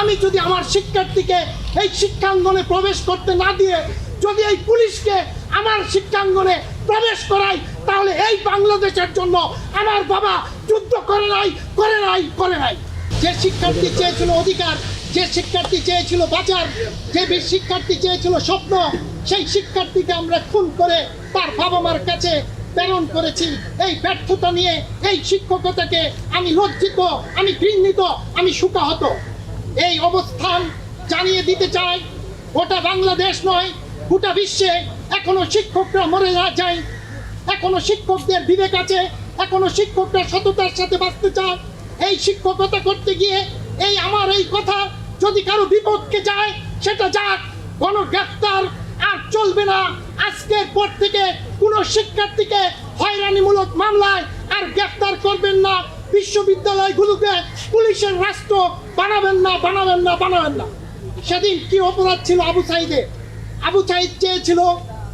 আমি যদি আমার শিক্ষার্থীকে এই শিক্ষাঙ্গনে প্রবেশ করতে না দিয়ে যদি এই পুলিশকে আমার শিক্ষাঙ্গনে প্রবেশ করাই, তাহলে এই বাংলাদেশের জন্য আমার বাবা যুদ্ধ করে নাই করে নাই করে নাই। যে শিক্ষার্থী চেয়েছিল অধিকার, যে শিক্ষার্থী চেয়েছিল বাঁচার, যে শিক্ষার্থী চেয়েছিল স্বপ্ন, সেই শিক্ষার্থীকে আমরা খুন করে তার বাবা মার কাছে প্রেরণ করেছি। এই ব্যর্থতা নিয়ে এই শিক্ষকতাকে আমি লজ্জিত, আমি ঘৃণিত, আমি সুকাহত এই অবস্থান জানিয়ে দিতে চাই, গোটা বাংলাদেশ নয়, গোটা বিশ্বে এখনও শিক্ষকরা মরে না যায়। এখনও শিক্ষকদের বিবেক আছে, এখনও শিক্ষকরা সততার সাথে বাঁচতে চায়। এই শিক্ষকতা করতে গিয়ে এই আমার এই কথা যদি কারও বিপক্ষে যায়, সেটা যাক কোনো গণগ্রেপ্তার আর চলবে না। আজকের পর থেকে কোনো শিক্ষার্থীকে হয়রানিমূলক মামলায় আর গ্রেফতার করবেন না। বিশ্ববিদ্যালয়গুলোকে পুলিশের রাষ্ট্র বানাবেন না বানাবেন না বানাবেন না। সেদিন কি অপরাধ ছিল আবু সাইদে? আবু সাইদ চেয়েছিল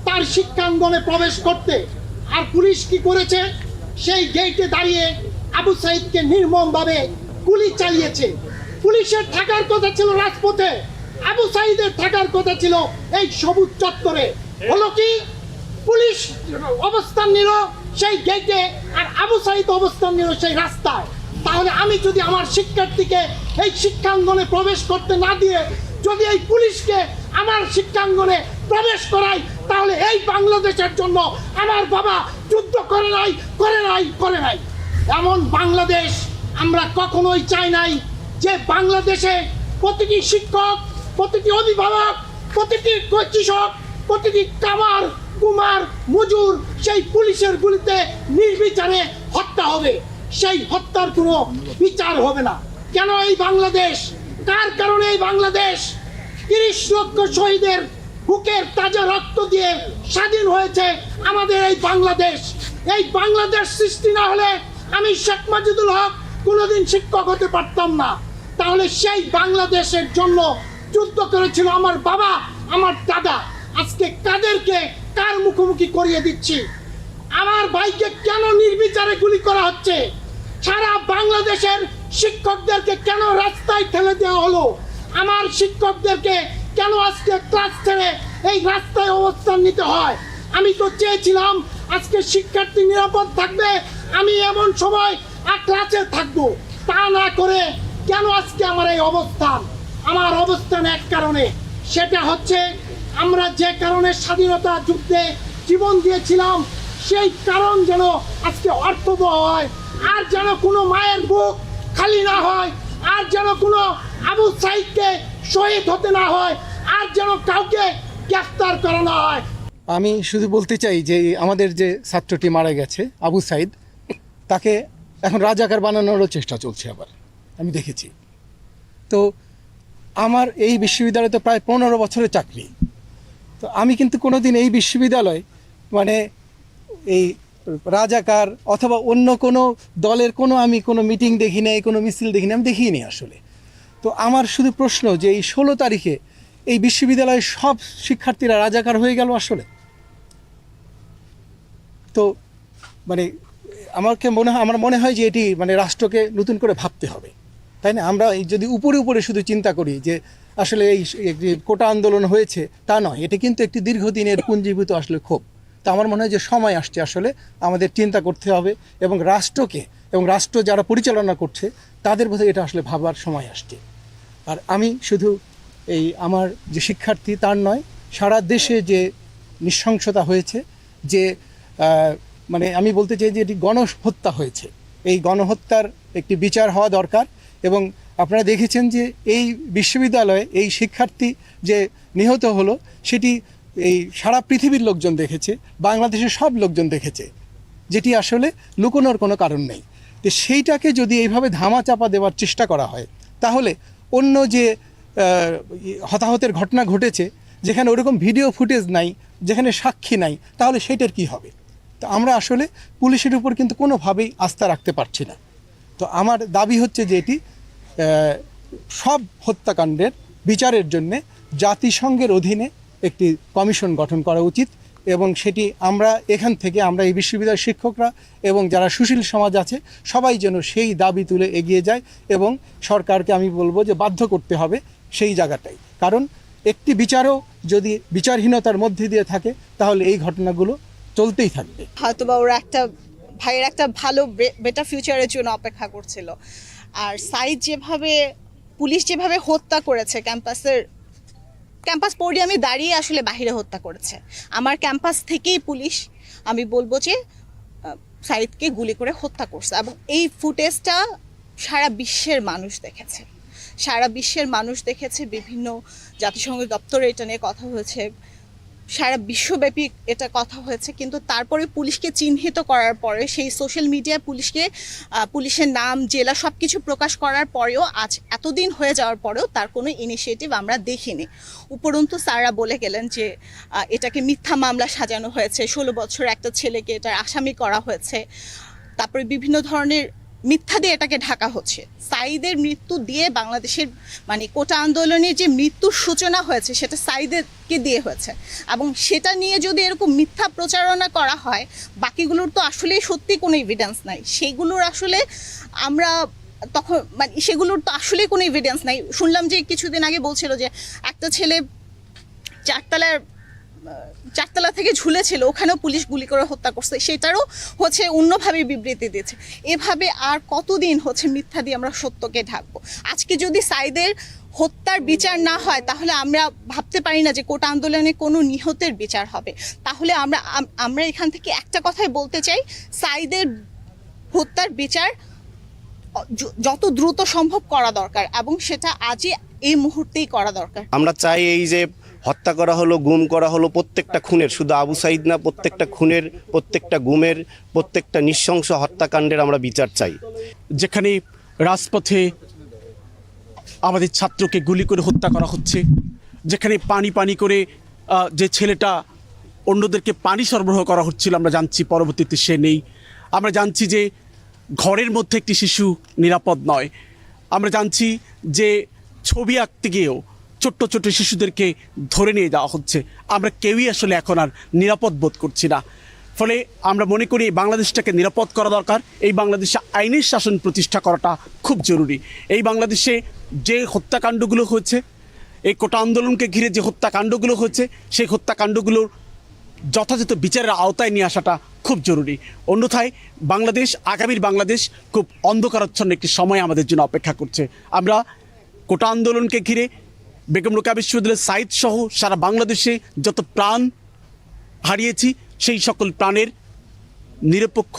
তার শিক্ষাঙ্গনে প্রবেশ করতে। আর পুলিশ কি করেছে? সেই গেটে দাঁড়িয়ে আবু সাইদকে নির্মমভাবে গুলি চালিয়েছে। পুলিশের থাকার কথা ছিল রাজপথে। আবু সাইদের থাকার কথা ছিল এই সবুজ চত্বরে। হলো কি? পুলিশ অবস্থান নিল সেই গেটে আর আবু সাইদ অবস্থান নিল সেই রাস্তায়। তাহলে আমি যদি আমার শিক্ষার্থীকে এই শিক্ষাঙ্গনে প্রবেশ করতে না দিয়ে যদি এই পুলিশকে আমার শিক্ষাঙ্গনে প্রবেশ করাই, তাহলে এই বাংলাদেশের জন্য আমার বাবা যুদ্ধ করে নাই করে নাই করে নাই। এমন বাংলাদেশ আমরা কখনোই চাই নাই যে বাংলাদেশে প্রতিটি শিক্ষক, প্রতিটি অভিভাবক, প্রতিটি কৃষক প্রতিটি কামার কুমার মজুর সেই পুলিশের গুলিতে নির্বিচারে হত্যা হবে। সেই হত্যার কোনো বিচার হবে না। কেন এই বাংলাদেশ? কার কারণে এই বাংলাদেশ? তিরিশ লক্ষ শহীদের বুকের তাজা রক্ত দিয়ে স্বাধীন হয়েছে আমাদের এই বাংলাদেশ। এই বাংলাদেশ সৃষ্টি না হলে আমি শেখ মাজিদুল হক কোনোদিন শিক্ষক হতে পারতাম না। তাহলে সেই বাংলাদেশের জন্য যুদ্ধ করেছিল আমার বাবা, আমার দাদা। আজকে কাদেরকে কার মুখোমুখি করিয়ে দিচ্ছি? আমার ভাইকে কেন নির্বিচারে গুলি করা হচ্ছে? সারা বাংলাদেশের শিক্ষকদেরকে কেন রাস্তায় ঠেলে দেওয়া হলো? আমার শিক্ষকদেরকে কেন আজকে ক্লাস ছেড়ে এই রাস্তায় অবস্থান নিতে হয়? আমি তো চেয়েছিলাম আজকে শিক্ষার্থী নিরাপদ থাকবে, আমি এমন সময় আর ক্লাসে থাকব। তা না করে কেন আজকে আমার এই অবস্থান? আমার অবস্থান এক কারণে, সেটা হচ্ছে আমরা যে কারণে স্বাধীনতা যুদ্ধে জীবন দিয়েছিলাম, সেই কারণ যেন আজকে অর্থবহ হয়। আর যেন কোনো মায়ের বুক খালি না হয়, আর যেন কোনো আবু সাইদকে শহীদ হতে না হয়, আর যেন কাউকে গ্রেফতার করা না হয়। আমি শুধু বলতে চাই যে আমাদের যে ছাত্রটি মারা গেছে, আবু সাইদ, তাকে এখন রাজাকার বানানোরও চেষ্টা চলছে আবার। আমি দেখেছি। তো আমার এই বিশ্ববিদ্যালয়ে তো প্রায় পনেরো বছরের চাকরি। তো আমি কিন্তু কোনোদিন এই বিশ্ববিদ্যালয় মানে এই রাজাকার অথবা অন্য কোনো দলের কোনো আমি কোনো মিটিং দেখি নাই, কোনো মিছিল দেখি না আমি দেখিনি আসলে। তো আমার শুধু প্রশ্ন যে এই ষোলো তারিখে এই বিশ্ববিদ্যালয়ের সব শিক্ষার্থীরা রাজাকার হয়ে গেল আসলে? তো মানে আমাকে মনে হয়, আমার মনে হয় যে এটি মানে রাষ্ট্রকে নতুন করে ভাবতে হবে। তাই না? আমরা যদি উপরে উপরে শুধু চিন্তা করি যে আসলে এই কোটা আন্দোলন হয়েছে, তা নয়। এটা কিন্তু একটি দীর্ঘদিনের পুঞ্জীভূত আসলে ক্ষোভ। তা আমার মনে হয় যে সময় আসছে আসলে আমাদের চিন্তা করতে হবে এবং রাষ্ট্রকে এবং রাষ্ট্র যারা পরিচালনা করছে, তাদের বোধহয় এটা আসলে ভাবার সময় আসছে। আর আমি শুধু এই আমার যে শিক্ষার্থী, তার নয়, সারা দেশে যে নৃশংসতা হয়েছে, যে মানে আমি বলতে চাই যে এটি গণহত্যা হয়েছে। এই গণহত্যার একটি বিচার হওয়া দরকার। এবং আপনারা দেখেছেন যে এই বিশ্ববিদ্যালয়ে এই শিক্ষার্থী যে নিহত হলো, সেটি এই সারা পৃথিবীর লোকজন দেখেছে, বাংলাদেশের সব লোকজন দেখেছে, যেটি আসলে লুকোনোর কোনো কারণ নেই। তো সেইটাকে যদি এইভাবে ধামা চাপা দেওয়ার চেষ্টা করা হয়, তাহলে অন্য যে হতাহতের ঘটনা ঘটেছে, যেখানে ওরকম ভিডিও ফুটেজ নাই, যেখানে সাক্ষী নাই, তাহলে সেটার কি হবে? তো আমরা আসলে পুলিশের উপর কিন্তু কোনোভাবেই আস্থা রাখতে পারছি না। তো আমার দাবি হচ্ছে যে এটি সব হত্যাকাণ্ডের বিচারের জন্যে জাতিসংঘের অধীনে একটি কমিশন গঠন করা উচিত এবং সেটি আমরা এখান থেকে আমরা এই বিশ্ববিদ্যালয়ের শিক্ষকরা এবং যারা সুশীল সমাজ আছে সবাই যেন সেই দাবি তুলে এগিয়ে যায় এবং সরকারকে আমি বলব যে বাধ্য করতে হবে সেই জায়গাটাই। কারণ একটি বিচারও যদি বিচারহীনতার মধ্যে দিয়ে থাকে তাহলে এই ঘটনাগুলো চলতেই থাকবে। হয়তো বা ওরা একটা ভাইয়ের একটা ভালো বেটার ফিউচারের জন্য অপেক্ষা করছিল। আর সাইদ যেভাবে, পুলিশ যেভাবে হত্যা করেছে ক্যাম্পাসের, ক্যাম্পাস পোডিয়ামে দাঁড়িয়ে আসলে বাইরে হত্যা করেছে। আমার ক্যাম্পাস থেকেই পুলিশ, আমি বলব যে সাইদকে গুলি করে হত্যা করছে। এবং এই ফুটেজটা সারা বিশ্বের মানুষ দেখেছে। সারা বিশ্বের মানুষ দেখেছে, বিভিন্ন জাতিসংঘ দপ্তরে এটা নিয়ে কথা হয়েছে। সারা বিশ্বব্যাপী এটা কথা হয়েছে, কিন্তু তারপরে পুলিশকে চিহ্নিত করার পরে সেই সোশ্যাল মিডিয়ায় পুলিশকে পুলিশের নাম, জেলা সব কিছু প্রকাশ করার পরেও আজ এতদিন হয়ে যাওয়ার পরেও তার কোনো ইনিশিয়েটিভ আমরা দেখিনি। উপরন্তু স্যাররা বলে গেলেন যে এটাকে মিথ্যা মামলা সাজানো হয়েছে, ষোলো বছর একটা ছেলেকে এটার আসামি করা হয়েছে। তারপরে বিভিন্ন ধরনের মিথ্যা দিয়ে এটাকে ঢাকা হচ্ছে। সাইদের মৃত্যু দিয়ে বাংলাদেশের মানে কোটা আন্দোলনের যে মৃত্যুর সূচনা হয়েছে, সেটা সাইদেরকে দিয়ে হয়েছে। এবং সেটা নিয়ে যদি এরকম মিথ্যা প্রচারণা করা হয়, বাকিগুলোর তো আসলেই সত্যি কোনো এভিডেন্স নাই। সেগুলোর আসলে আমরা তখন মানে সেগুলোর তো আসলেই কোনো এভিডেন্স নাই। শুনলাম যে কিছুদিন আগে বলছিল যে, একটা ছেলে চারতলার চারতলা থেকে ঝুলেছিল, ওখানেও পুলিশ গুলি করে হত্যা করছে। সেটারও হচ্ছে অন্যভাবে বিবৃতি দিয়েছে। এভাবে আর কতদিন হচ্ছে মিথ্যা দিয়ে আমরা সত্যকে ঢাকবো? আজকে যদি সাইদের হত্যার বিচার না হয়, তাহলে আমরা ভাবতে পারি না যে কোটা আন্দোলনে কোনো নিহতের বিচার হবে। তাহলে আমরা আমরা এখান থেকে একটা কথাই বলতে চাই, সাইদের হত্যার বিচার যত দ্রুত সম্ভব করা দরকার এবং সেটা আজই এই মুহূর্তেই করা দরকার। আমরা চাই এই যে হত্যা করা হলো, গুম করা হলো প্রত্যেকটা খুনের, শুধু আবু সাইদ না, প্রত্যেকটা খুনের, প্রত্যেকটা গুমের, প্রত্যেকটা নৃশংস হত্যাকাণ্ডের আমরা বিচার চাই। যেখানে রাজপথে আমাদের ছাত্রকে গুলি করে হত্যা করা হচ্ছে, যেখানে পানি পানি করে যে ছেলেটা অন্যদেরকে পানি সরবরাহ করা হচ্ছিল, আমরা জানছি পরবর্তীতে সে নেই। আমরা জানছি যে ঘরের মধ্যে একটি শিশু নিরাপদ নয়। আমরা জানছি যে ছবি আঁকতে গিয়েও ছোট্ট ছোট্ট শিশুদেরকে ধরে নিয়ে যাওয়া হচ্ছে। আমরা কেউই আসলে এখন আর নিরাপদ বোধ করছি না। ফলে আমরা মনে করি এই বাংলাদেশটাকে নিরাপদ করা দরকার। এই বাংলাদেশে আইনের শাসন প্রতিষ্ঠা করাটা খুব জরুরি। এই বাংলাদেশে যে হত্যাকাণ্ডগুলো হয়েছে, এই কোটা আন্দোলনকে ঘিরে যে হত্যাকাণ্ডগুলো হয়েছে, সেই হত্যাকাণ্ডগুলোর যথাযথ বিচারের আওতায় নিয়ে আসাটা খুব জরুরি। অন্যথায় বাংলাদেশ, আগামীর বাংলাদেশ খুব অন্ধকারাচ্ছন্ন একটি সময় আমাদের জন্য অপেক্ষা করছে। আমরা কোটা আন্দোলনকে ঘিরে বেগম রোকা বিশ্ববিদ্যালয়ের সাইদ সহ সারা বাংলাদেশে যত প্রাণ হারিয়েছি, সেই সকল প্রাণের নিরপেক্ষ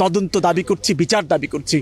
তদন্ত দাবি করছি, বিচার দাবি করছি।